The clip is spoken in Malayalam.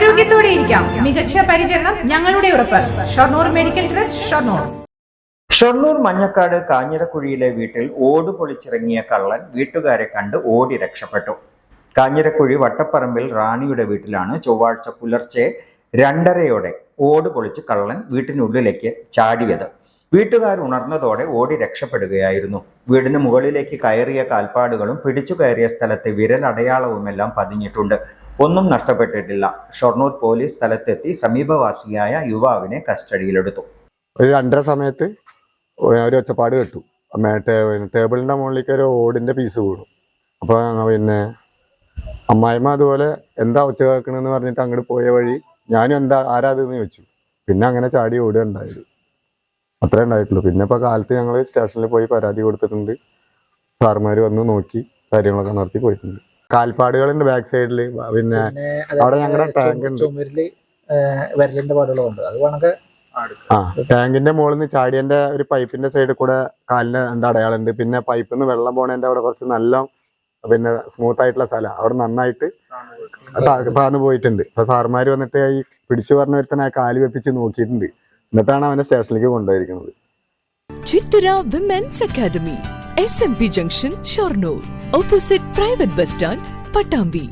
ആരോഗ്യത്തോടെ ഇരിക്കാം. മികച്ച പരിചരണം ഞങ്ങളുടെ ഉറപ്പ്. Shoranur medical trust Shoranur. Shoranur Manjakkad കാഞ്ഞിരക്കുഴിയിലെ വീട്ടിൽ ഓട് പൊളിച്ചിറങ്ങിയ കള്ളൻ വീട്ടുകാരെ കണ്ട് ഓടി രക്ഷപ്പെട്ടു. കാഞ്ഞിരക്കുഴി വട്ടപ്പറമ്പിൽ റാണിയുടെ വീട്ടിലാണ് ചൊവ്വാഴ്ച പുലർച്ചെ രണ്ടരയോടെ ഓട് പൊളിച്ച് കള്ളൻ വീട്ടിനുള്ളിലേക്ക് ചാടിയത്. വീട്ടുകാർ ഉണർന്നതോടെ ഓടി രക്ഷപ്പെടുകയായിരുന്നു. വീടിന് മുകളിലേക്ക് കയറിയ കാൽപ്പാടുകളും പിടിച്ചു കയറിയ സ്ഥലത്തെ വിരലടയാളവുമെല്ലാം പതിഞ്ഞിട്ടുണ്ട്. ഒന്നും നഷ്ടപ്പെട്ടിട്ടില്ല. ഷൊർണൂർ പോലീസ് സ്ഥലത്തെത്തി സമീപവാസിയായ യുവാവിനെ കസ്റ്റഡിയിലെടുത്തു. ഒരു രണ്ടര സമയത്ത് ഒരു ഒച്ചപ്പാട് കേട്ടു. ടേബിളിന്റെ മുകളിലേക്ക് ഒരു ഓടിന്റെ പീസ് വീണു. അപ്പൊ പിന്നെ അമ്മായിമ്മ അതുപോലെ എന്താ ഒച്ച കേൾക്കണെന്ന് പറഞ്ഞിട്ട് അങ്ങോട്ട് പോയ വഴി ഞാനും എന്താ ആരാ ചോദിച്ചു. പിന്നെ അങ്ങനെ ചാടി ഓടുക ഉണ്ടായത് അത്രേ ഉണ്ടായിട്ടുള്ളൂ. പിന്നെ ഇപ്പൊ കാലത്ത് ഞങ്ങൾ സ്റ്റേഷനിൽ പോയി പരാതി കൊടുത്തിട്ടുണ്ട്. സാറുമാര് വന്ന് നോക്കി കാര്യങ്ങളൊക്കെ നടത്തി പോയിട്ടുണ്ട്. കാൽപ്പാടുകളുണ്ട് ബാക്ക് സൈഡിൽ പിന്നെ അവിടെ ഞങ്ങളുടെ ടാങ്ക് ഉണ്ട്. ചുമരിൽ വിരലിന്റെ പാടുകളുണ്ട് അത് വേണമെങ്കിൽ ആ ടാങ്കിന്റെ മുകളിൽ നിന്ന് ചാടിയന്റെ ഒരു പൈപ്പിന്റെ സൈഡിൽ കൂടെ കാലിന് രണ്ട് അടയാളുണ്ട് പിന്നെ പൈപ്പിൽ നിന്ന് വെള്ളം പോണേന്റെ അവിടെ കുറച്ച് നല്ല പിന്നെ സ്മൂത്ത് ആയിട്ടുള്ള സ്ഥലം. അവിടെ നന്നായിട്ട് താഴ്ന്നു പോയിട്ടുണ്ട്. അപ്പൊ സാറുമാര് വന്നിട്ട് ഈ പിടിച്ചു പറഞ്ഞ ഒരുത്തനെ ആ കാൽ വെപ്പിച്ച് നോക്കിയിട്ടുണ്ട്. എന്നിട്ടാണ് അവനെ സ്റ്റേഷനിലേക്ക് കൊണ്ടുപോയിരിക്കുന്നത്. Chithara women's academy. S M P junction Shoranur opposite private bus stand Pattambi